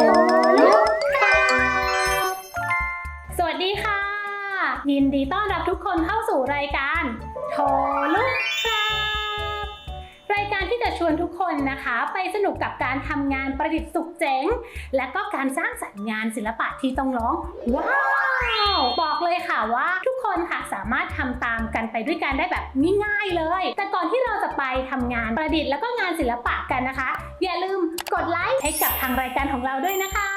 ลุกครับ สวัสดีค่ะ ยินดีต้อนรับทุกคนเข้าสู่รายการโทลุกครับ รายการที่จะชวนทุกคนนะคะ ไปสนุกกับการทำงานประดิษฐ์สุขเจ๋ง และก็การสร้างสรรค์งานศิลปะที่ต้องร้องว้าว บอกเลยค่ะว่าทุกคนค่ะสามารถทำตามกันไปด้วยกันได้แบบง่ายๆเลย แต่ก่อนที่เราจะไปทำงานประดิษฐ์แล้วก็งานศิลปะกันนะคะ อย่าลืมกดไลค์ให้กับทางรายการของเราด้วยนะคะ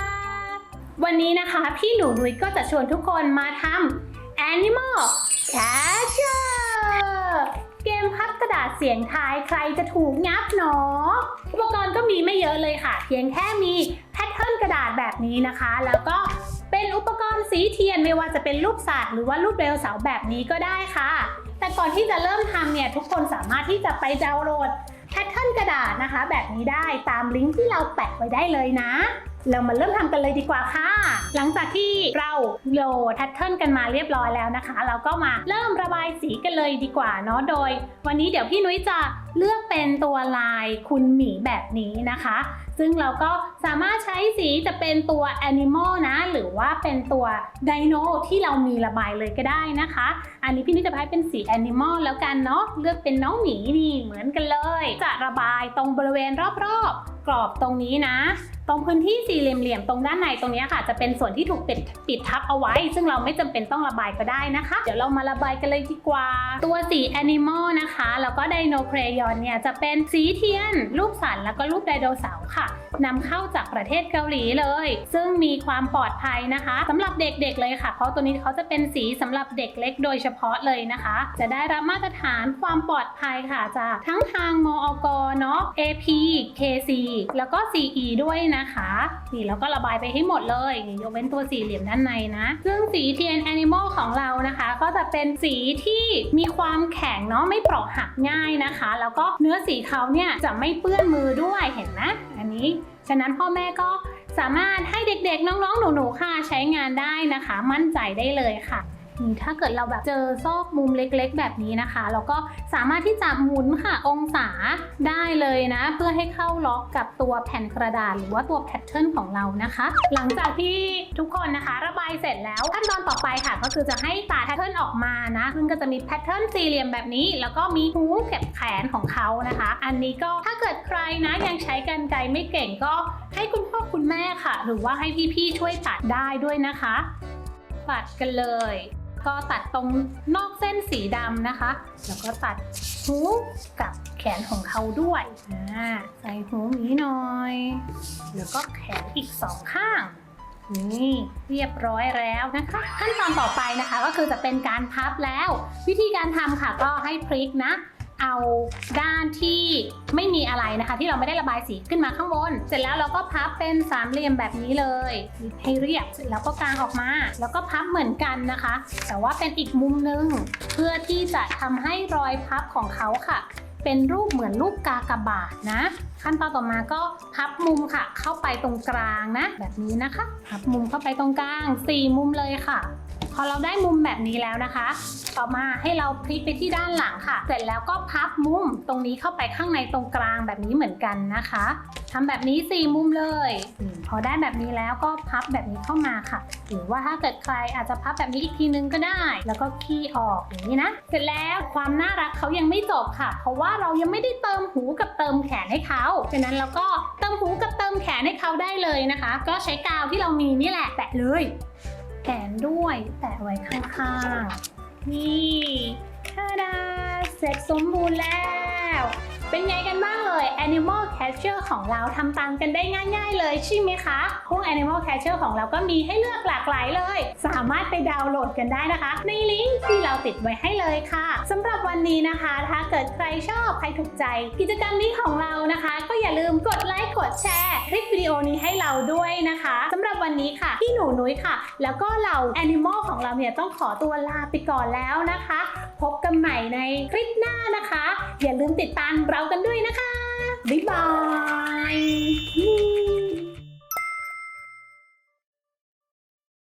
วันนี้นะคะพี่หนูนุ้ยก็จะชวนทุกคนมาทำ Animal Catcher เกมพับกระดาษเสียงทายใครจะถูกงับหนอ อุปกรณ์ก็มีไม่เยอะเลยค่ะ เพียงแค่มีแพทเทิร์นกระดาษแบบนี้นะคะ แล้วก็เป็นอุป สีเทียนไม่ว่าจะเป็นรูปสัตว์หรือว่ารูปเรลเสาร์แบบนี้ก็ได้ค่ะ แต่ก่อนที่จะเริ่มทำเนี่ยทุกคนสามารถที่จะไปดาวน์โหลดแพทเทิร์นกระดาษนะคะ แบบนี้ได้ตามลิงก์ที่เราแปะไว้ได้เลยนะ เรามาเริ่มทำกันเลยดีกว่าค่ะ หลังจากที่เราโหลดแพทเทิร์นกันมาเรียบร้อยแล้วนะคะ เราก็มาเริ่มระบายสีกันเลยดีกว่าเนาะโดย วันนี้เดี๋ยวพี่นุ้ยจะเลือกเป็นตัวลายคุณหมีแบบนี้นะคะ ซึ่งเราก็สามารถใช้สีจะเป็นตัว Animal นะ หรือว่าเป็นตัว Dino ที่เรามีระบายเลยก็ได้นะคะ อันนี้พี่นุ้ยจะใช้เป็นสี Animal แล้วกันเนาะเลือกเป็นน้องหมีนี่เหมือนกันเลย จะระบายตรงบริเวณรอบๆ กรอบตรงนี้นะ ตรงพื้นที่สี่เหลี่ยมๆตรงด้านในตรงนี้ค่ะ จะเป็นส่วนที่ถูกปิดปิดทับเอาไว้ ซึ่งเราไม่จำเป็นต้องระบายก็ได้นะคะ เดี๋ยวเรามาระบายกันเลยดีกว่า ตัวสี Animal นะคะ แล้วก็ไดโนเครยอนเนี่ยจะเป็นสีเทียน รูปสัตว์แล้วก็รูปไดโนเสาร์ค่ะนำเข้าจากประเทศเกาหลีเลย ซึ่งมีความปลอดภัยนะคะสำหรับเด็กๆเลยค่ะ เพราะตัวนี้เขาจะเป็นสีสำหรับเด็กเล็กโดยเฉพาะเลยนะคะ จะได้รับมาตรฐานความปลอดภัยค่ะจากทั้งทางมอกเนาะ AP KC แล้วก็ CE ด้วยนะคะนี่แล้วก็ระบายไปให้หมดเลยยกเว้นตัวสี่เหลี่ยมด้านในนะ ซึ่งสีเทียน Animal ของเรานะคะ ก็จะเป็นสีที่มีความแข็งเนาะไม่เปราะหักง่ายนะคะ แล้วก็เนื้อสีเขาเนี่ยจะไม่เปื้อนมือด้วยเห็นไหมอันนี้นี้ ฉะนั้นพ่อแม่ก็สามารถให้เด็กๆน้องๆหนูๆค่ะใช้งานได้นะคะ มั่นใจได้เลยค่ะ ถ้าเกิดเราแบบเจอซอกมุมเล็กๆ แบบนี้นะคะ เราก็สามารถที่จะหมุนค่ะองศาได้เลยนะ เพื่อให้เข้าล็อกกับตัวแผ่นกระดาษ หรือว่าตัวแพทเทิร์นของเรานะคะ หลังจากที่ทุกคนนะคะ ระบายเสร็จแล้วขั้นตอนต่อไปค่ะ ก็คือจะให้ตัดแพทเทิร์นออกมานะซึ่งก็จะมีแพทเทิร์นสี่เหลี่ยมแบบนี้ แล้วก็มีหูเก็บแขนของเขานะคะ อันนี้ก็ถ้าเกิดใครนะยังใช้กันไกรไม่เก่งก็ให้คุณพ่อคุณแม่ค่ะ หรือว่าให้พี่ๆช่วยตัดได้ด้วยนะคะตัดกันเลย ก็ตัดตรงนอกเส้นสีดำนะคะ แล้วก็ตัดหูกับแขนของเขาด้วยอ่าใส่หูหมีหน่อย แล้วก็แขนอีกสองข้าง นี่เรียบร้อยแล้วนะคะ ขั้นตอนต่อไปนะคะก็คือจะเป็นการพับแล้ว วิธีการทำค่ะก็ให้พลิกนะ เอาด้านที่ไม่มีอะไรนะคะ ที่เราไม่ได้ระบายสีขึ้นมาข้างบน เสร็จแล้วเราก็พับเป็นสามเหลี่ยมแบบนี้เลยให้เรียบเสร็จแล้วก็กางออกมา แล้วก็พับเหมือนกันนะคะ แต่ว่าเป็นอีกมุมหนึง เพื่อที่จะทำให้รอยพับของเขาค่ะ เป็นรูปเหมือนรูปกากบาทนะ ขั้นตอนต่อมาก็พับมุมค่ะ เข้าไปตรงกลางนะ แบบนี้นะคะ พับมุมเข้าไปตรงกลางสี่มุมเลยค่ะ อเราได้มุมแบบนี้แล้วนะคะ ต่อมาให้เราพลิกไปที่ด้านหลังค่ะ เสร็จแล้วก็พับมุมตรงนี้เข้าไปข้างในตรงกลางแบบนี้เหมือนกันนะคะทำแบบนี้สี่มุมเลยพอได้แบบนี้แล้วก็พับแบบนี้เข้ามาค่ะ หรือว่าถ้าเกิดใครอาจจะพับแบบนี้อีกทีนึงก็ได้ แล้วก็ขี้ออกอย่างนี้นะ เสร็จแล้วความน่ารักเขายังไม่จบค่ะ เพราะว่าเรายังไม่ได้เติมหูกับเติมแขนให้เขาฉะนั้นเราก็เติมหูกับเติมแขนให้เขาได้เลยนะคะ ก็ใช้กาวที่เรามีนี่แหละแปะเลย แขนด้วยแปะไว้ข้างๆ นี่ท่าดา เสร็จสมบูรณ์แล้ว เป็นไงกันบ้างเลย Animal Catcher ของเราทำตามกันได้ง่ายๆเลยใช่ไหมคะพวก Animal Catcher ของเราก็มีให้เลือกหลากหลายเลย สามารถไปดาวน์โหลดกันได้นะคะ ในลิงก์ที่เราติดไว้ให้เลยค่ะสำหรับวันนี้นะคะ ถ้าเกิดใครชอบ ใครถูกใจ กิจกรรมนี้ของเรานะคะ ก็อย่าลืมกดไลค์กดแชร์ คลิปวิดีโอนี้ให้เราด้วยนะคะสำหรับ วันนี้ค่ะ พี่หนูนุ้ยค่ะ แล้วก็เราแอนิมอลของเราเนี่ยต้องขอตัวลาไปก่อนแล้วนะคะ พบกันใหม่ในคลิปหน้านะคะ อย่าลืมติดตามเรากันด้วยนะคะ บ๊ายบาย